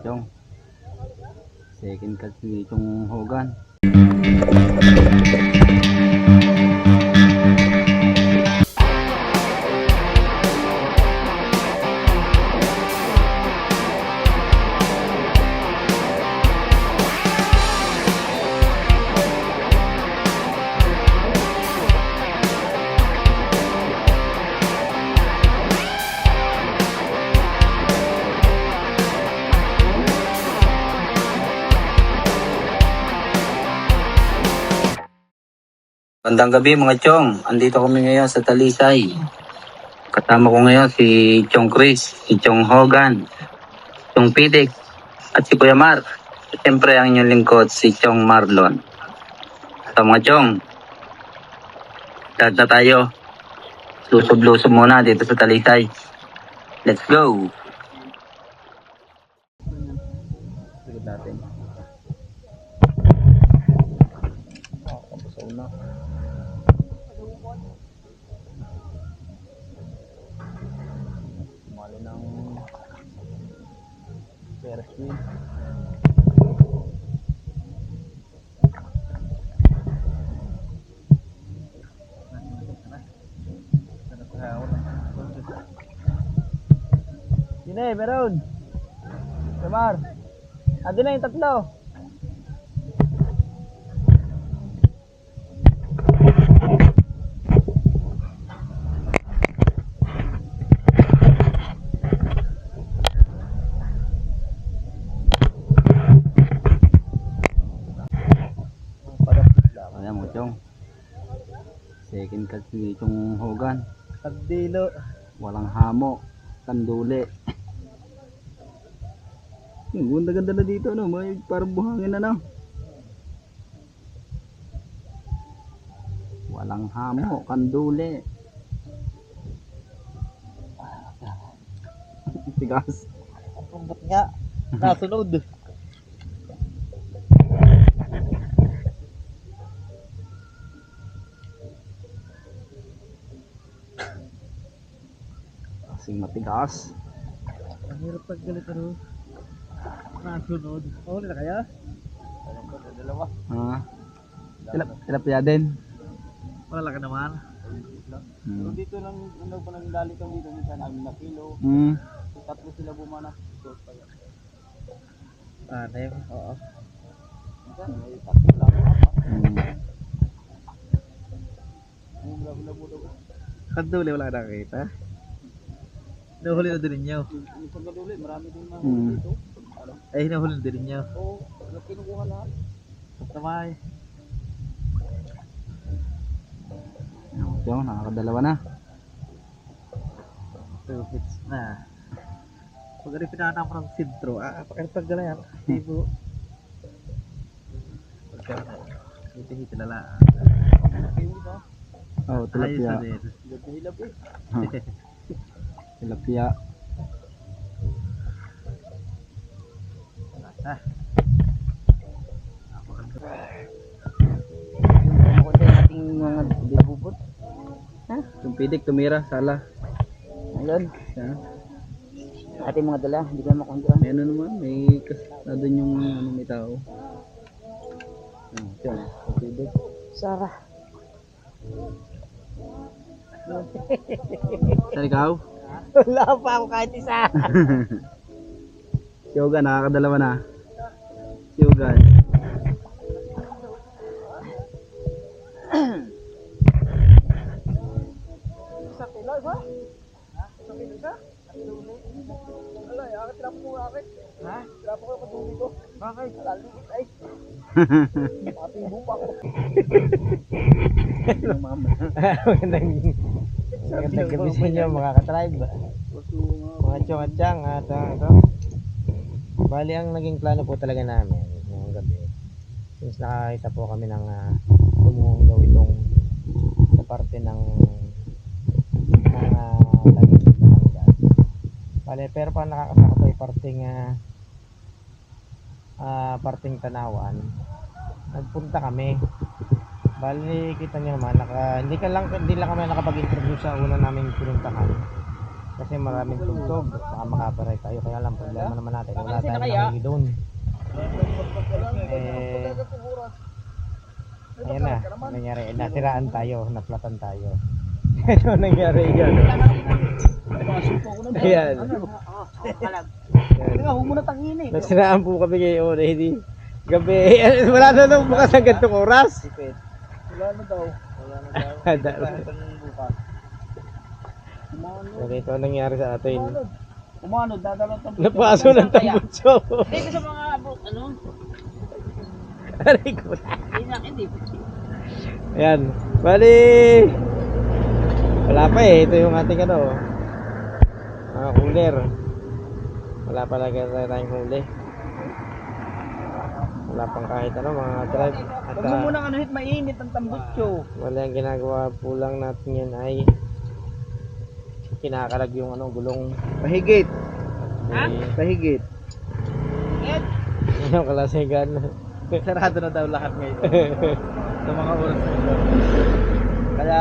chong. Second cut ni itong Hogan. Bandang gabi mga chong. Andito kami ngayon sa Talisay. Kasama ko ngayon si Chong Chris, si Chong Hogan, Chong Pidik, at si Kuya Mark. At siyempre ang inyong lingkod si Chong Marlon. So mga chong, start na tayo. Lusob-lusob muna dito sa Talisay. Let's go! Sigod natin. Ah, tapos sa una. Mali ng Ferris wheel. Sine, meron. Kamar. Ando na yung tatlo. Ayan mo, Chong. Second cut ni itong Hogan. Pagdilo. Walang hamo. Kanduli. Ang ganda-ganda na dito, no? May parang buhangin na, no? Walang hamo. Kanduli. Tigas. Ang rumbot nga. Nasunod. Kasing matigas. Ang hirap pag ganito no. Nasunod. Oo, na kaya? Alam ko, dalawa. Ha? Tilap, tilapia din. Wala ka naman. Hmm. dito lang, ano pa nang dali kami dito, minsan amin na kilo. Hmm. Tatlo sila bumanak. Ah, na Oo. Minsan, may tatlo lang. Hmm. Ayun, labo-labo daw. Kaduli, wala ka nakakita. Nahuli na din ninyo. Minsan kaduli, marami din na Hmm. dito. Ay, hinahuli na din ninyo. Oo, oh, kinukuha lahat. Tamay. Ayan, Chong, nakakadalawa na. Two hits na. Pag rin pinanam ng sintro, ah, pakitag na yan. Tibo. Pagka, hiti-hiti na lang. Oh, Ayos tilapia. na din. Hilap eh. Tilapia. Ah. Yung ako din ating mga bibubot. Ha? Yung pidik, tumira, sala. Ayun. Ha? Ating mga dala, hindi ka makontra. May ano naman, may kasado yung ano, may tao. Ah, siya, yung pidik. Sarah. Saan ikaw? Wala pa ako kahit isa. Si Ogan, nakakadalawa na. Ko. Bakit? Lalimit ay. Pati bupa ko. magandang magandang gabi sa inyo mga katribe mga chong-chang at uh, ito bali ang naging plano po talaga namin ngayong gabi since nakakita po kami ng uh, tumuhong daw itong sa parte ng ng uh, laging ng gas bali pero pa nakakasaka pa yung parting uh, ah, parting tanawan nagpunta kami Bali, kita niyo naman, naka, hindi, ka lang, hindi lang kami nakapag-introduce sa una naming pinuntahan. Kasi maraming tugtog. Baka makaparay tayo. Kaya lang problema naman natin. Wala na tayong nahuli doon. Eh, ayan na. Nangyari? Nasiraan tayo. Naplatan tayo. ano nangyari yan? Ayan. Na eh. Nasiraan po kami ngayon. Eh, di. Gabi. Wala na lang bukas ang gantong oras. Wala na daw. Wala na daw. Dahil- bukas. Umanod. Ganito ang nangyari sa atin. Umanod, dadalawang tambutso. Napaso ng tambutso. Hindi ko sa mga, bu- ano, Aray ko. hindi na, hindi. Ayan. Bali. Wala pa eh. Ito yung ating ano. Mga cooler. Wala pa lang tayong huli. Wala pang kahit ano mga tribe. At Huwag mo ah, muna ano, hit mainit ang tambutso. wala ang ginagawa po lang natin yan ay kinakalag yung ano gulong. Pahigit. Ha? Pahigit. Ed, Yung kalasigan. Sarado na daw lahat ngayon. sa mga oras na ito. Kaya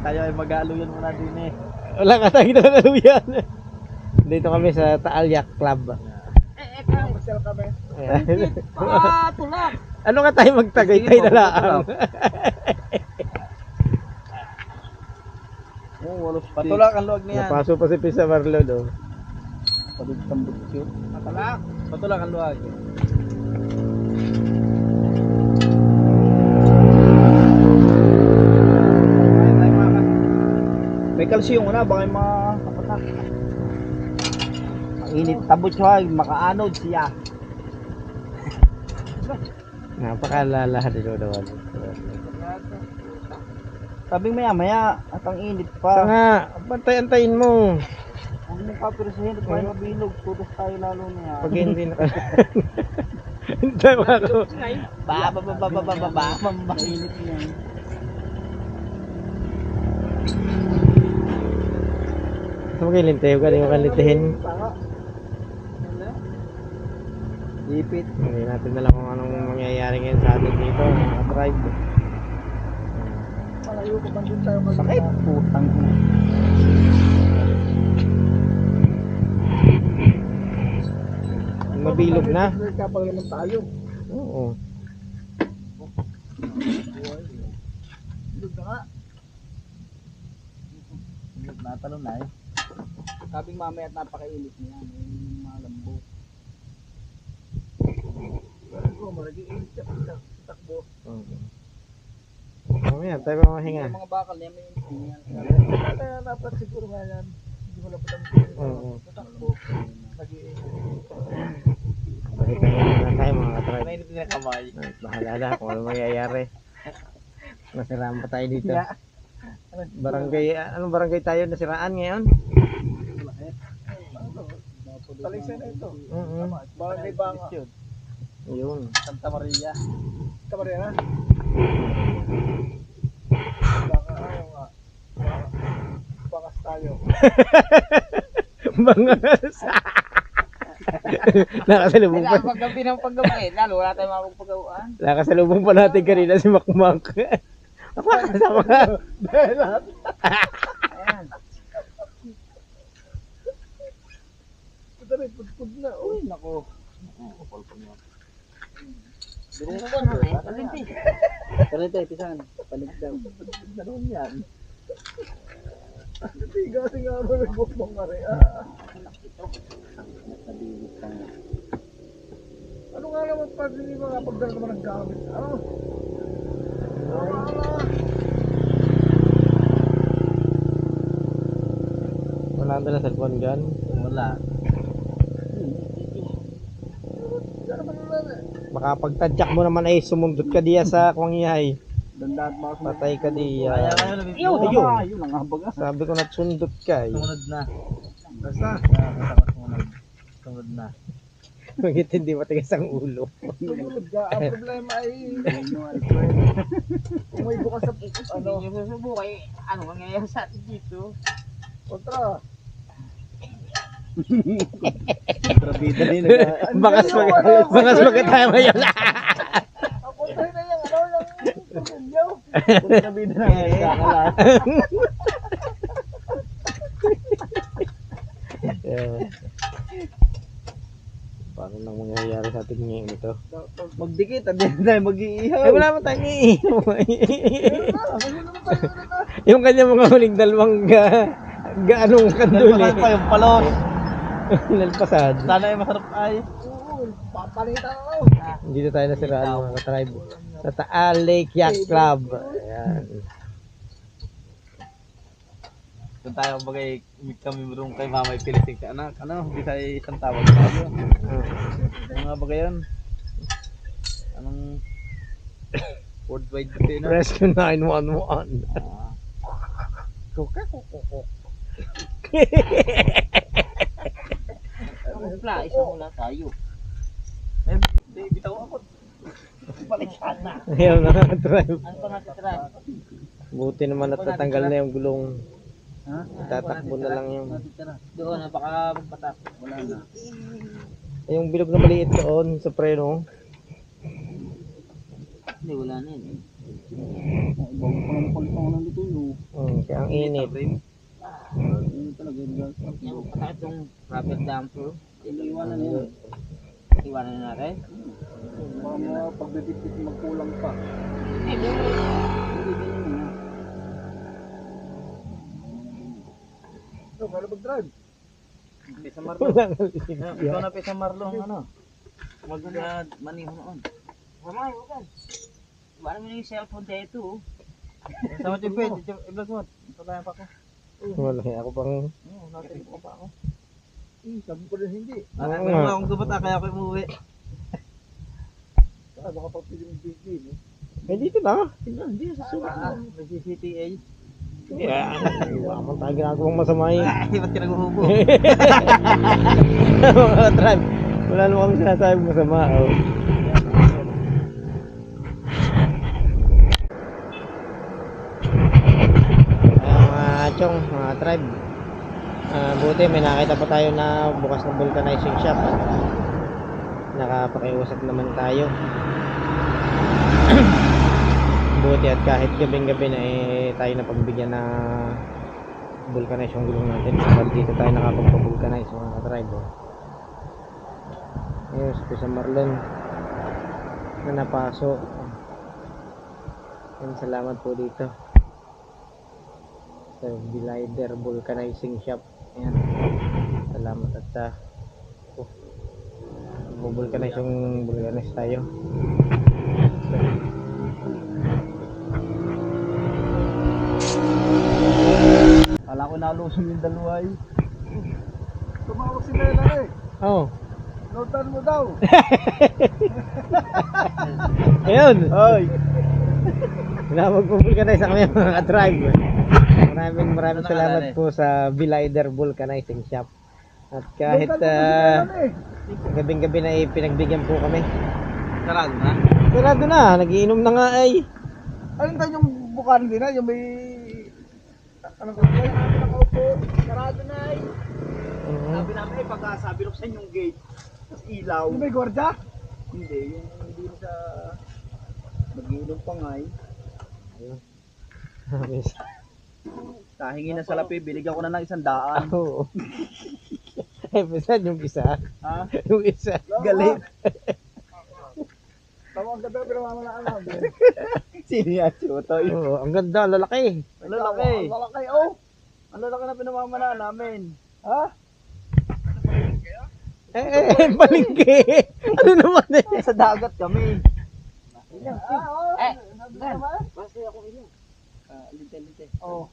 tayo ay mag-aaluyan muna din eh. Wala ka tayong nanaluyan. Dito kami sa Taalyak Club. eh, eh, kaya. Kami. Ayan. Ah, tulak. ano ka tayo magtagaytay na lang? Oo, walos Patulak ang luwag niyan. Napaso pa si Pisa Marlo do. Padug tambutso. Patulak. Patulak ang luwag. May kalsiyong na, baka yung mga kapatak. Ang init tambutso ay makaanod siya. Napakalala dito naman. Sabing maya maya at ang init Sa pa. nga, pantay-antayin mo. Huwag mong papirsahin at may mabilog. Tutos tayo lalo niya. Pag hindi na Hintay mo ako. Ba ba ba ba ba ba ba ba Mainit niya. Sa mga ilintayo ka, di mo kalintihin. Ipit. Hindi natin alam kung anong mangyayari ngayon sa atin dito, mga tribe. Malayo ko ba dun tayo mag- Sakit. Putang. Mabilog na. Kapag naman tayo. Oo. Doon na nga. Natalon na eh. Sabing mamaya at napakainit niya. May mga lambo. Ko, maragi init siya takbo. Oo. Mamaya, tayo pa mahinga. Yung mga bakal niya may. Kaya dapat siguro nga yan. Hindi mo dapat ang Oo. takbo. Nag-iinit. Balik kami na tayo mga katribe. Mainit na kamay. Ay, Bahala na kung ano mangyayari. Nasiraan pa tayo dito. Barangay, anong barangay tayo nasiraan ngayon? Talisay na ito. Bakit may banga? Yun. Santa Maria. Kamarya na. Baka ano nga. Baka- Bakas tayo. Bangas. Nakasalubong pa. Paggabi ng paggabi. Lalo wala tayong mapagpagawaan. Nakasalubong pa natin kanina si Makmak. Ako kasama ka. Ayan. Ito rin, pudpud na. Uy, nako. Kalito, pisan. Palit daw. Ganun yan. Tiga kasi nga ba may bukbang nga rin. Ano nga naman pag hindi makapagdala naman ng gamit? Ano? Wala na cellphone gun. Wala. Yan naman lang eh. Baka pagtadyak mo naman ay sumundot ka diya sa kwangyahay. Dandaat mo. Patay ka diya. Kayo nabibigyan. Yun, ang habag ah. Sabi ko na sundot ka eh. Sumunod na. Basta. Ah, basta sumunod. Sumunod na. Bakit hindi matigas ang ulo? Sumunod ka. Ang problema ay kung may bukas sa ano. Hindi nyo susubukay, ano mangyayari sa atin dito? Kontra. Kontrabida rin. Bakas mag bakas mag tayo ngayon. Ang kontra na yung ano yung pamilyaw. Kontrabida na. Kakalat. Ayun. Paano nang mangyayari sa ating ngayon ito? Magdikit, din tayo mag-iihaw. Ay, wala mo tayong iinom. yung kanya mga huling dalawang ga, ga anong kanduli. Nalpasan pa yung palos. Nalpasad. Sana ay masarap ay. Papalitan ako. Dito tayo nasiraan mga katribe. Sa Taal Lake Yacht Club. Ayan. Kung tayo bagay kami room kay mama ay pilising ka anak. Ano, di tayo isang tawag tayo. Mga bagay yun. Anong worldwide kasi na. Rescue 911. Ah. Ang pla, isang mula tayo. Eh, bitaw ako. Balikan na. Ayun mga katribe. Ano pa natitira? Buti naman at tatanggal na yung gulong. Ha? Tatakbo na lang yung... Doon, baka magpatak. Wala na. Yung bilog na maliit doon sa preno. Hindi, wala na yun. Bago pa naman pala ako nandito yun. Hmm, kaya ang init. Yun talaga yun. guys. Yung patak itong rubber damper. Iniiwanan na yun. Iwanan na natin. Baka mga pagbibit magkulang pa. Eh, doon. Hindi ganyan na. Ito, kaya mag-drive. Pisa Marlon. Ikaw na pisa Marlon, ano? Mag uh, maniho noon. Mamay, huwag Iwanan mo na yung cellphone tayo ito. oh. Sama pwede, i-vlog mo. Patayan pa ko. Wala ako pang... Oo, natin ko pa ako. Eh, sabi ko rin hindi. Ah, may nga. mga akong gabata kaya ako umuwi. Ah, baka pagpili ng bigay, no? Eh, dito na. Hindi, sa sulat Ah. mo. May CCTA. Yeah. Wala mo tayo ginagawang masama yun. Ay, ba't ka naghuhubo? mga tribe. Wala naman kami sinasabi masama. Oh. Chong, mga tribe. Ah, buti may nakita pa tayo na bukas na vulcanizing shop. Nakapakiusap naman tayo. buti at kahit gabing-gabi na eh, tayo na pagbigyan na vulcanize yung gulong natin. Dahil dito tayo nakapagpa-vulcanize mga ka-tribe. Oh. Ayun, sa Pisa Marlon na napaso. Ayun, salamat po dito. Sa Bilider Vulcanizing Shop. Ayan. Salamat at uh, oh, bubulcanize yung vulcanize tayo. Kala ko nalusong yung dalawa eh. Tumawag si Nela eh. Oh, Notan mo daw. ayun. Ay! Na magpupulcanize kami mga ka-tribe. Maraming maraming Ano salamat nakalala eh? po sa Bilider Vulcanizing Shop. At kahit ah, eh. gabing-gabi na eh, pinagbigyan po kami. Sarado na. Sarado na, nagiinom na nga ay. Alin tayo yung bukan din na, yung may... Ano ko? Nakaupo. Sarado na eh. Mhm. Sabi namin eh, pagka sabi luksan yung gate, tapos ilaw. Yung may gwardiya? Hindi, yung hindi sa mag-iinom pa nga eh. Tahingin na sa lapi, binigyan ko na ng isang daan. Oo. Ay, basta yung isa. Ha? Yung isa. Galit. Tawag ka daw, pero mama na alam. Sino yan? Chutoy. Oo, ang ganda, lalaki. Ang lalaki. Ang lalaki, oh. Ang lalaki na pinamamanaan namin. Ha? Eh, eh, eh, palingki. ano naman eh? Sa dagat kami. Ah, oh. Eh. Basta ako ilan. Oh.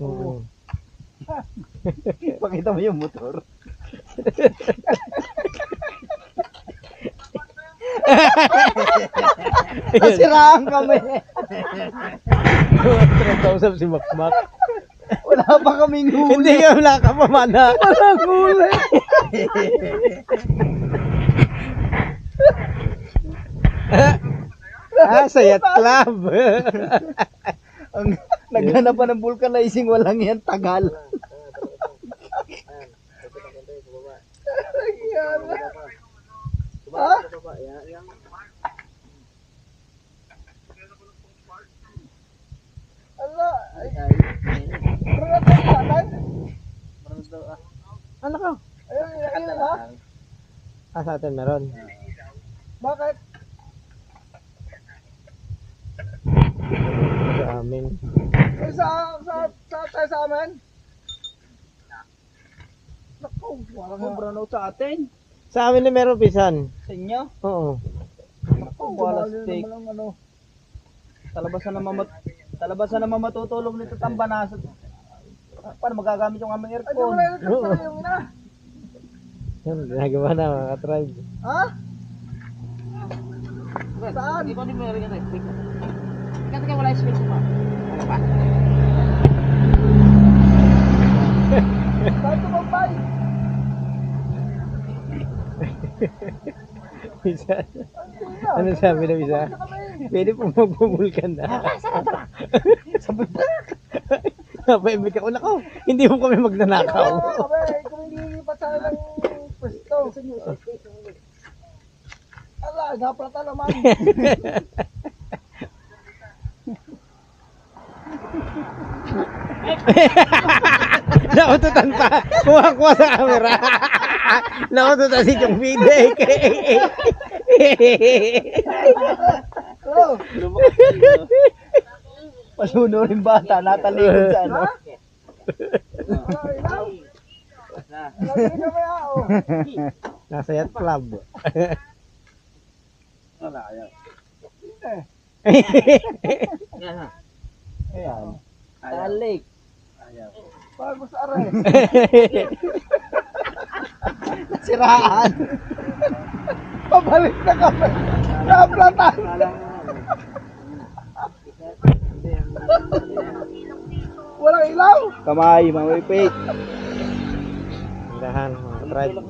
Oo. Pakita mo yung motor. Nasiraan kami. Kausap si Makmak. Wala pa kaming huli. Hindi ka wala ka pa mana. Walang huli. ah, sa yacht club. Ang naghanap pa ng vulcanizing, walang yan, tagal. Ha? Ala, ay, Ay, Marunong daw ah. Ayun, ayun ha? Ah, sa atin meron. Bakit? Sa amin. Eh, sa, sa, sa, sa, sa amin? Naku, wala nga. brownout sa atin. Sa amin na meron pisan. Sa inyo. Oo. Naku, wala steak. naman ano. Talabasan naman mat talabasan naman matutulog nito tambana sa Ah, paano magagamit yung aming Ay, di aircon? wala yung yung ina. Yan, ginagawa na mga katribe. Ha? Saan? Ikaw din meron ka na. Ikaw tingnan wala yung speaker mo. Ano ba? Saan tumambay? Isa. Ano sabi ng isa? Pwede pong magpumulkan na. Napaimik ako. Nako, hindi mo kami magnanakaw. Kung hindi lilipat sa akin ng pwesto. Ala, gaprata naman. Naututan pa. Kuha-kuha sa camera. Naututan si Chong Pide. Pasuno rin bata, natalikod sa ano. Nasa yacht club. Wala. Yan ha. Ayan. Talik. Bago sa aray. Siraan. Pabalik na kami. Gaprata. Walang ilaw. Kamay, mamipit. Dahan, mga katribe.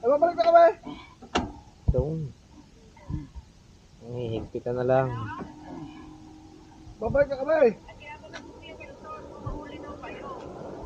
Ay, babalik na kami. Doon. Hihigpitan na lang. Babalik na kami.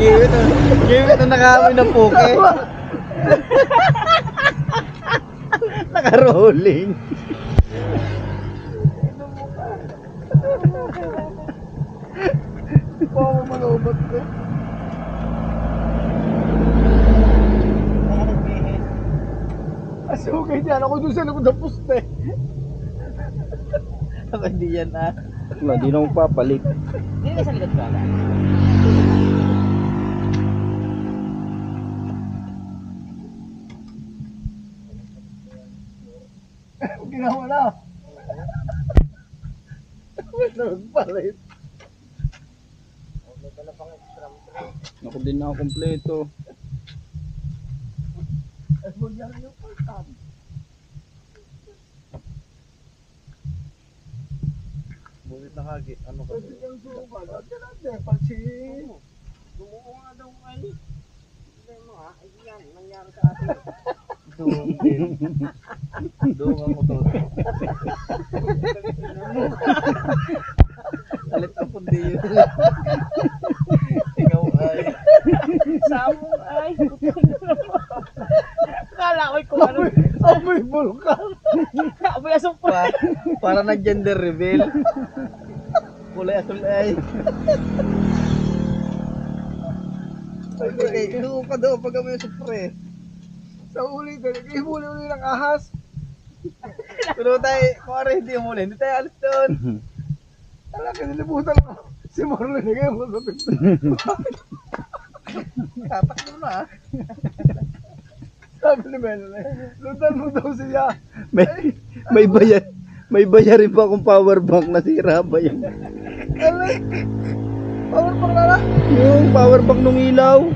Give it Give it nakaamoy na puke. Naka-rolling. Wow, malobot ko. Asukay dyan. Ako doon sa likod ng poste. Ako hindi yan ah. Wala, di na magpapalit. Hindi ka sa likod ka. Ginawa na. Nagpalit. Ako din na kompleto. Ay, bunyan yung pulkan. Bulit na kagi. Ano ka? Pwede kang suman. Diyan natin. Pansin. Bumuo nga daw ay. Hindi mo ha. Ay yan. Nangyari sa atin. Doon din. Doon ang utot. Alit ang pundi yun. Ikaw ay. Samong ay. Kala ko kung ano. Amoy bulkan. Po. Pa, para na gender reveal. Kulay asul ay. Okay, ikaw ka daw pag may supre. Sa uli, ihuli-uli ng ahas. Pero tayo, kung ara hindi mo hindi tayo alis doon. Ala, kinilibutan ko. Si Marlon na kayo masapit. Tatak mo na ah. Sabi ni Mel, lutan mo daw siya. May, may bayar, may bayarin pa akong power bank nasira ba yun? Ala, power pang lala. Yung power bank nung ilaw.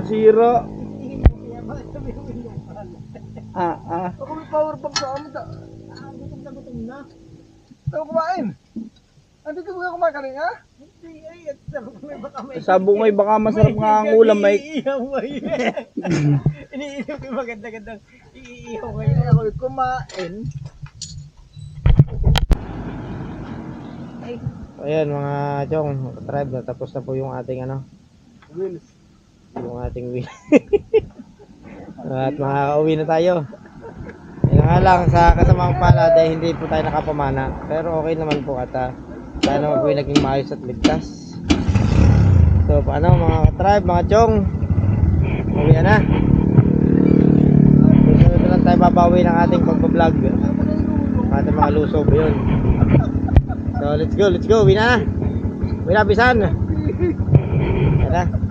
Nasira. ah, ah. Ako may power bank sa amin. Ah, gutom na gutom na. Tayo kumain. Hindi ka ba kumain kanina? Hindi, ay, at ko may baka may... Sa bungay baka masarap nga ang ulam. May... Iiyaw mo. Iniinom ko maganda-gandang iiyaw ko yun. Ako kumain. Ayan mga chong, tribe na tapos na po yung ating ano, Wills. yung ating wheel. At makakauwi na tayo. Yan nga lang sa kasamang palad ay hindi po tayo nakapamana. Pero okay naman po at uh, sana po yung naging maayos at ligtas. So paano mga tribe, mga chong, uwi na. Susunod na lang tayo babawi ng ating pagbablog. Ang ating mga lusob yun. So let's go, let's go, uwi na. Uwi na, bisan. Yan